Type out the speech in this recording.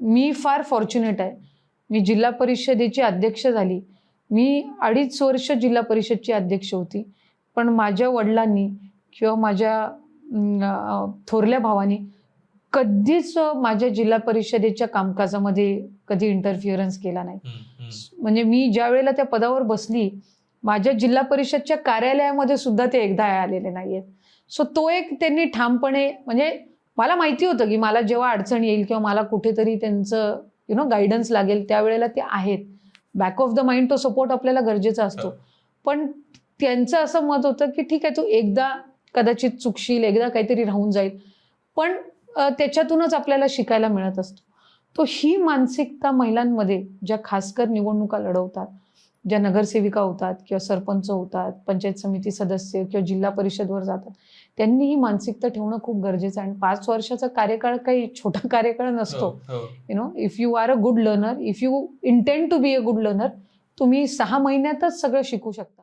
मी फार फॉर्च्युनेट आहे. मी जिल्हा परिषदेची अध्यक्ष झाली. मी अडीच वर्ष जिल्हा परिषदची अध्यक्ष होती. पण माझ्या वडिलांनी किंवा माझ्या थोरल्या भावानी कधीच माझ्या जिल्हा परिषदेच्या कामकाजामध्ये कधी इंटरफिअरन्स केला नाही. म्हणजे मी ज्या वेळेला त्या पदावर बसली माझ्या जिल्हा परिषदच्या कार्यालयामध्ये सुद्धा ते एकदा आलेले नाहीयेत. सो तो एक त्यांनी ठामपणे म्हणजे मला माहिती होतं की मला जेव्हा अडचण येईल किंवा मला कुठेतरी त्यांचं यु नो गायडन्स लागेल त्यावेळेला ते आहेत. बॅक ऑफ द माइंड तो सपोर्ट आपल्याला गरजेचा असतो. पण त्यांचं असं मत होतं की ठीक आहे तू एकदा कदाचित चुकशील एकदा काहीतरी राहून जाईल. पण त्याच्यातूनच आपल्याला शिकायला मिळत असतो. तो ही मानसिकता महिलांमध्ये ज्या खासकर निवडणुका लढवतात ज्या नगरसेविका होतात किंवा सरपंच होतात पंचायत समिती सदस्य किंवा जिल्हा परिषदवर जातात त्यांनी ही मानसिकता ठेवणं खूप गरजेचं आहे. आणि पाच वर्षाचा कार्यकाळ काही छोटा कार्यकाळ नसतो. You know if you are a good learner if you intend to be a good learner तुम्ही सहा महिन्यातच सगळं शिकू शकता.